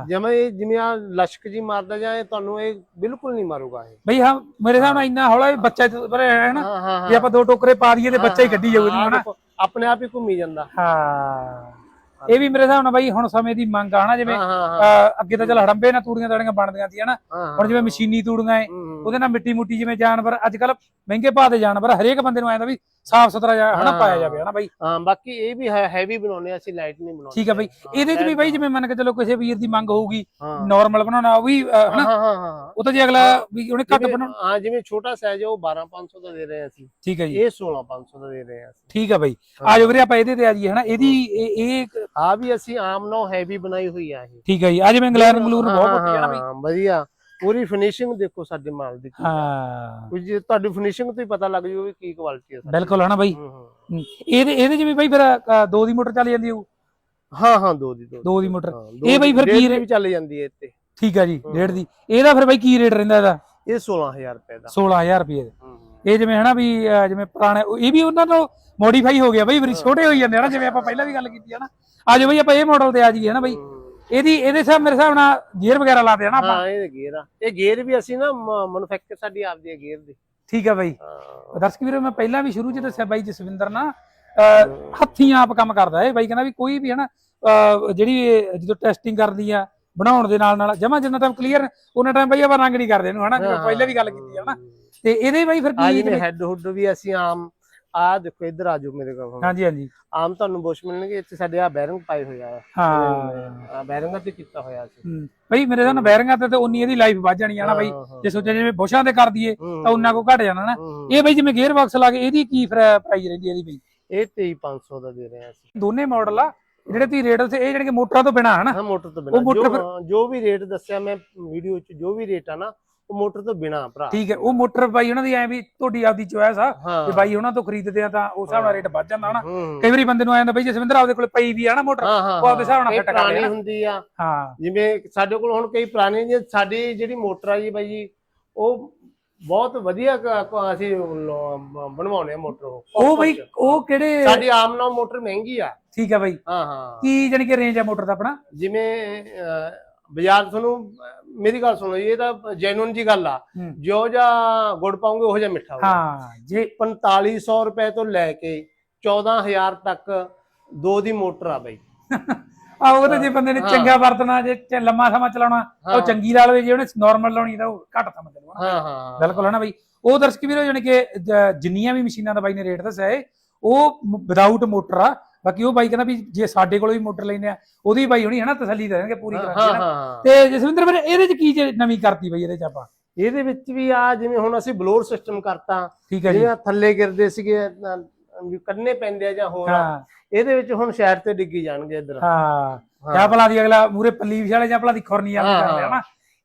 ਜਿਵੇਂ ਇਹ ਜਿਵੇਂ ਆ ਲਸ਼ਕ ਜੀ ਮਾਰਦਾ ਜਾਂ ਇਹ ਤੁਹਾਨੂੰ ਇਹ ਬਿਲਕੁਲ ਨਹੀਂ ਮਾਰੂਗਾ ਇਹ। ਬਈ ਹਾਂ ਮੇਰੇ ਨਾਲ ਇੰਨਾ ਹੌਲਾ ਬੱਚਾ ਪਰ ਹੈ ਨਾ ਜੇ ਆਪਾਂ ਦੋ ਟੋਕਰੇ ਪਾ ਦਈਏ ਤੇ ਬੱਚਾ ਹੀ ਕੱਢੀ ਜਾਊ ਇਹਨੂੰ ਹਾਂ, ਹਨਾ ਦੇਖੋ, ਆਪਣੇ ਆਪ ਹੀ ਘੁੰਮੀ ਜਾਂਦਾ। ਹਾਂ। ਇਹ ਵੀ ਮੇਰੇ ਹਿਸਾਬ ਨਾਲ ਬਾਈ ਹੁਣ ਸਮੇਂ ਦੀ ਮੰਗ ਆ ਜਿਵੇਂ ਅੱਗੇ ਤਾਂ ਚੱਲ ਹੜੰਬੇ ਨਾਲ ਤੂੜੀਆਂ ਤਾੜੀਆਂ ਬਣਦੀਆਂ ਸੀ ਹਨਾ ਹੁਣ ਜਿਵੇਂ ਮਸ਼ੀਨੀ ਤੂੜੀਆਂ ਹੂੰ, ਉਹਦੇ ਨਾਲ ਮਿੱਟੀ ਮੁੱਟੀ ਜਿਵੇਂ ਜਾਨਵਰ ਅੱਜ ਕੱਲ ਮਹਿੰਗੇ ਭਾਅ ਦੇ ਜਾਨਵਰ ਹਰੇਕ ਬੰਦੇ ਨੂੰ ਆਇਆ ਵੀ ਸਾਫ਼ ਸੁਥਰਾ ਹਨਾ ਹਾਂ। ਪਾਇਆ ਜਾਵੇ ਹਨਾ ਬਾਈ? ਹਾਂ ਬਾਕੀ ਇਹ ਵੀ ਹੈਵੀ ਬਣਾਉਣੇ ਆ, ਅਸੀਂ ਲਾਈਟ ਨਹੀਂ ਬਣਾਉਂਦੇ। ਠੀਕ ਆ ਬਾਈ। ਇਹਦੇ 'ਚ ਵੀ ਬਾਈ ਜਿਵੇਂ ਮੰਨ ਕੇ ਚਲੋ ਕਿਸੇ ਵੀਰ ਦੀ ਮੰਗ ਹੋਊਗੀ ਹਾਂ। ਨਾਰਮਲ ਬਣਾਉਣਾ ਉਹ ਵੀ ਅਹ, ਹਾਂ ਹਨਾ? ਹਾਂ ਹਾਂ ਉਹ ਤਾਂ ਜੇ ਅਗਲਾ ਵੀ ਉਹਨੇ ਘੱਟ ਬਣਾਉਣਾ। ਹਾਂ ਜਿਵੇਂ ਛੋਟਾ ਸਾਈਜ਼ ਹੈ ਉਹ 12500 ਦਾ ਦੇ ਰਹੇ ਹਾਂ ਅਸੀਂ। ਠੀਕ ਹੈ ਜੀ। ਇਹ 16500 ਦਾ ਦੇ ਰਹੇ ਹਾਂ ਅਸੀਂ। ਠੀਕ ਆ ਬਾਈ। ਆ ਜਾਓ ਵੀਰੇ ਆਪਾਂ ਇਹਦੇ ਤੇ ਆ ਜਾਈਏ ਹਨਾ? ਇਹਦੀ ਇਹ ਆ ਵੀ ਅਸੀਂ ਆਮ ਨੋ ਹੈਵੀ ਬਣਾਈ ਹੋਈ ਆ ਇਹ। ਠੀਕ ਹੈ ਜੀ। ਆ ਜਿਵੇਂ ਇੰਗਲੈਂਡ ਇੰਗਲੂਰ ਬਹੁਤ ਹਾਂ, ਵੱਡੀ ਹੈ ਨਾ ਬਾਈ। ਹਾਂ, ਵਧੀਆ। ਪੂਰੀ ਫਿਨਿਸ਼ਿੰਗ ਦੇਖੋ ਸਾਡੇ ਮਾਲ ਦੀ ਹਾਂ। ਕੁਝ ਤੁਹਾਡੀ ਫਿਨਿਸ਼ਿੰਗ ਤੋਂ ਹੀ ਪਤਾ ਲੱਗ ਜੂ ਵੀ ਕੀ ਕੁਆਲਿਟੀ ਹੈ ਸਾਡੀ। ਬਿਲਕੁਲ ਹਨਾ ਬਾਈ। ਹੂੰ, ਹੂੰ। ਹੂੰ। ਇਹਦੇ ਇਹਦੇ 'ਚ ਵੀ ਬਾਈ ਫਿਰ ਦੋ ਦੀ ਮੋਟਰ ਚੱਲ ਜਾਂਦੀ ਹੋਊ? ਹਾਂ ਹਾਂ ਦੋ ਦੀ ਦੋ ਦੋ। ਮੋਟਰ। ਹਾਂ, ਇਹ ਬਈ ਫਿਰ ਕੀ ਦੀ ਰੇ- ਵੀ ਚੱਲ ਜਾਂਦੀ ਹੈ ਇੱਥੇ। ਠੀਕ ਆ ਜੀ ਹਾਂ। ਡੇਢ ਦੀ। ਇਹਦਾ ਫਿਰ ਬਾਈ ਕੀ ਰੇਟ ਰਹਿੰਦਾ ਇਹਦਾ? ਇਹ 16000 ਰੁਪਏ ਦਾ। 16000 ਰੁਪਏ ਦੇ। ਹੂੰ, ਇਹ ਜਿਵੇਂ ਹਨਾ ਵੀ ਜਿਵੇਂ ਪੁਰਾਣੇ ਇਹ ਵੀ ਉਹਨਾਂ ਤੋਂ ਮੋਡੀਫਾਈ ਹੋ ਗਿਆ ਬਾਈ ਵੀ ਛੋਟੇ ਹੋਈ ਜਾਂਦੇ ਹਨਾ ਜਿਵੇਂ ਆਪਾਂ ਪਹਿਲਾਂ ਵੀ ਗੱਲ ਕੀਤੀ ਹਨਾ ਆ ਜਾਓ ਬਾਈ ਆਪਾਂ ਇਹ ਮਾਡਲ ਤੇ ਆ ਜਾਈਏ ਹਨਾ ਬਾਈ। ਹੂੰ। ਇਹਦੀ ਇਹਦੇ ਹਿਸਾਬ ਮੇਰੇ ਹਿਸਾਬ ਨਾਲ ਗੀਅਰ ਵਗੈਰਾ ਲਾਦੇ ਹਨਾ ਆਪਾਂ। ਹਾਂ ਇਹ ਗੇਅਰ ਆ। ਇਹ ਗੇਅਰ ਵੀ ਅਸੀਂ ਨਾ ਮੈਨੂਫੈਕਚਰ ਸਾਡੀ ਆਪਦੀ ਹੈ ਗੇਅਰ ਦੀ। ਠੀਕ ਆ ਬਾਈ। ਹਾਂ। ਦਰਸ਼ਕ ਵੀਰੋ ਮੈਂ ਪਹਿਲਾਂ ਵੀ ਸ਼ੁਰੂ ਚ ਦੱਸਿਆ ਬਾਈ ਜਸਵਿੰਦਰ ਨਾ ਅਹ, ਹੱਥੀਂ ਆਪ ਕੰਮ ਕਰਦਾ ਹੈ ਬਾਈ ਕਹਿੰਦਾ ਵੀ ਕੋਈ ਵੀ ਹਨਾ ਜਿਹੜੀ ਜਦੋਂ ਟੈਸਟਿੰਗ ਕਰਦੀ ਆ ਬਣਾਉਣ ਦੇ ਨਾਲ ਨਾਲ ਜਮਾ ਜਿੰਨਾ ਟਾਈਮ ਕਲੀਅਰ ਉਹਨਾਂ ਟਾਈਮ ਬਾਈ ਆਪਾਂ ਰੰਗ ਨਹੀਂ ਕਰਦੇ ਇਹਨੂੰ ਹਨਾ? ਪਹਿਲਾਂ ਵੀ ਗੱਲ ਕੀਤੀ ਆ ਹਨਾ ਤੇ ਇਹਦੇ ਬਾਈ ਫਿਰ ਕੀ ਹੈਡ ਹੁੱਡ ਵੀ ਅਸੀਂ ਆਮ ਆ ਦੇਖੋ ਇੱਧਰ ਆ ਜਾਓ ਮੇਰੇ ਕੋਲ। ਹਾਂਜੀ ਹਾਂਜੀ। ਆਮ ਤੁਹਾਨੂੰ ਬੁਸ਼ ਮਿਲਣਗੇ ਇੱਥੇ ਸਾਡੇ ਆ ਬੈਰਿੰਗ ਪਾਏ ਹੋਇਆ ਆ। ਹਾਂ। ਆ ਬੈਰਿੰਗਾਂ ਤੇ ਕੀਤਾ ਹੋਇਆ ਸੀ। ਬਾਈ ਮੇਰੇ ਨਾਲ ਬੈਰਿੰਗਾਂ ਤੇ ਤੇ ਉਨੀ ਇਹਦੀ ਲਾਈਫ ਵੱਧ ਜਾਣੀ ਆ ਨਾ ਬਾਈ। ਜੇ ਸੋਚਿਆ ਜਿਵੇਂ ਬੁਸ਼ਾਂ ਤੇ ਕਰ ਦਈਏ ਤਾਂ ਉਹਨਾਂ ਕੋ ਘਟ ਜਾਣਾ ਨਾ। ਇਹ ਬਾਈ ਜਿਵੇਂ ਗੇਅਰ ਬਾਕਸ ਲਾ ਕੇ ਇਹਦੀ ਕੀ ਪ੍ਰਾਈਸ ਰਹਿੰਦੀ ਇਹਦੀ ਬਾਈ? ਇਹ 23500 ਦਾ ਦੇ ਰਹੇ ਅਸੀਂ। ਦੋਨੇ ਮਾਡਲ ਆ ਜਿਹੜੇ ਤੁਸੀਂ ਰੇਟ ਉੱਥੇ ਇਹ ਜਿਹੜੇ ਕਿ ਮੋਟਰਾਂ ਤੋਂ ਬਿਨਾ ਹਨਾ ਹਾਂ ਮੋਟਰ ਤੋਂ ਬਿਨਾ। ਜੋ ਵੀ ਰੇਟ ਦੱਸਿਆ ਮੈਂ ਵੀਡੀਓ 'ਚ ਜੋ ਵੀ ਰੇਟ ਆ ਨਾ ਉਹ ਮੋਟਰ ਤੋਂ ਬਿਨਾ ਭਰਾ। ਠੀਕ ਹੈ ਉਹ ਮੋਟਰ ਬਾਈ ਉਹਨਾਂ ਦੀ ਐ ਵੀ ਤੁਹਾਡੀ ਆਪਦੀ ਚੋਇਸ ਆ ਹਾਂ। ਤੇ ਬਾਈ ਉਹਨਾਂ ਤੋਂ ਖਰੀਦਦੇ ਆ ਤਾਂ ਉਸ ਹਿਸਾਬ ਨਾਲ ਰੇਟ ਵੱਧ ਜਾਂਦਾ ਹਨਾ। ਹੂੰ। ਕਈ ਵਾਰੀ ਬੰਦੇ ਨੂੰ ਆ ਜਾਂਦਾ ਬਾਈ ਜਸਵਿੰਦਰ ਆਪਦੇ ਕੋਲ ਪਈ ਵੀ ਆ ਨਾ ਮੋਟਰ ਹਾਂ ਹਾਂ ਉਹ ਆਪਦੇ ਹਿਸਾਬ ਨਾਲ ਕਈ fit ਕਰ ਪੁਰਾਣੀ। ਹੁੰਦੀ ਆ। ਹਾਂ। ਜਿਵੇਂ ਸਾਡੇ ਕੋਲ ਹੁਣ ਕਈ ਪੁਰਾਣੀ ਜੀ ਸਾਡੀ ਜਿਹੜੀ ਮੋਟਰ ਆ ਜੀ ਬਾਈ ਜੀ ਉਹ ਬਹੁਤ ਵਧੀਆ ਕ- ਕ- ਅਸੀਂ ਬਣਵਾਉਣੇ ਆ ਮੋਟਰ ਉਹ। ਉਹ ਬਾਈ ਉਹ ਕਿਹੜੇ ਸਾਡੀ ਆਮ ਨਾਲ ਮੋਟਰ ਮਹਿੰਗੀ ਆ। ਠੀਕ ਹੈ ਬਾਈ। ਹਾਂ ਹਾਂ। ਕੀ ਜਾਨੀ ਕਿ ਰੇਂਜ ਆ ਮੋਟਰ ਦਾ ਆਪਣਾ? ਜਿਵੇਂ ਅਹ, ਬਾਜ਼ਾਰ ਤੁਹਾਨੂੰ ਮੇਰੀ ਗੱਲ ਸੁਣੋ ਜੀ, ਇਹ ਤਾਂ ਜੈਨੂਨ ਜੀ ਗੱਲ ਆ। ਜੋ ਜਿਹਾ ਗੁੜ ਪਾਉਂਗੇ ਉਹ ਜਿਹਾ ਮਿੱਠਾ ਹੋਊਗਾ। ਹਾਂ ਜੇ 4500 ਰੁਪਏ ਤੋਂ ਲੈ ਕੇ 14000 ਤੱਕ ਦੋ ਦੀ ਮੋਟਰ ਆ ਬਾਈ। ਆ ਉਹ ਤਾਂ ਜੇ ਬੰਦੇ ਨੇ। ਚੰਗਾ ਵਰਤਣਾ ਜੇ ਲੰਮਾ ਸਮਾਂ ਚਲਾਉਣਾ ਉਹ। ਚੰਗੀ ਲਾ ਲਵੇ ਜੇ ਉਹਨੇ ਨਾਰਮਲ ਲਾਉਣੀ ਤਾਂ ਉਹ ਘੱਟ ਸਮਾਂ ਚਲਾਉਣਾ। ਹਾਂ ਹਾਂ ਬਿਲਕੁਲ ਹੈ ਨਾ ਬਾਈ। ਉਹ ਦਰਸ਼ਕ ਵੀਰੋ ਜਾਨੀ ਕਿ ਜ- ਜਿੰਨੀਆਂ ਵੀ ਮਸ਼ੀਨਾਂ ਦਾ ਬਾਈ ਨੇ ਰੇਟ ਦੱਸਿਆ ਏ ਉਹ ਵਿਦਆਊਟ ਮੋਟਰ ਆ ਬਾਕੀ ਉਹ ਬਾਈ ਕਹਿੰਦਾ ਵੀ ਜੇ ਸਾਡੇ ਕੋਲੋਂ ਵੀ ਮੋਟਰ ਲੈਨੇ ਆ ਉਹਦੀ ਬਾਈ ਹੋਣੀ ਹੈ ਨਾ ਤਸੱਲੀ ਦੇਣਗੇ ਪੂਰੀ ਕਰਾਂਗੇ ਨਾ? ਤੇ ਜਸਵਿੰਦਰ ਵੀਰੇ ਇਹਦੇ ਚ ਕੀ ਜੇ ਨਵੀਂ ਕਰਤੀ ਬਾਈ ਇਹਦੇ ਚ ਆਪਾਂ? ਇਹਦੇ ਵਿੱਚ ਵੀ ਆ ਜਿਵੇਂ ਹੁਣ ਅਸੀਂ ਬਲੋਰ ਸਿਸਟਮ ਕਰਤਾ ਠੀਕ ਹੈ ਜੀ। ਜਿਵੇਂ ਥੱਲੇ ਗਿਰਦੇ ਸੀਗੇ ਕੱਢਨੇ ਪੈਂਦੇ ਆ ਜਾਂ ਹੋਰ ਇਹਦੇ ਵਿੱਚ ਹੁਣ ਸ਼ਹਿਰ ਤੇ ਡਿੱਗੀ ਜਾਣਗੇ ਇੱਧਰ। ਹਾਂ। ਜਾਂ ਭਲਾ ਦੀ ਅਗਲਾ ਮੂਰੇ ਪੱਲੀ ਵਿਛਾਲੇ ਜਾਂ ਭਲਾ ਦੀ ਖੁਰਨੀ ਵਾਲਾ ਹਾਂ, ਕਰ ਲਿਆ ਨਾ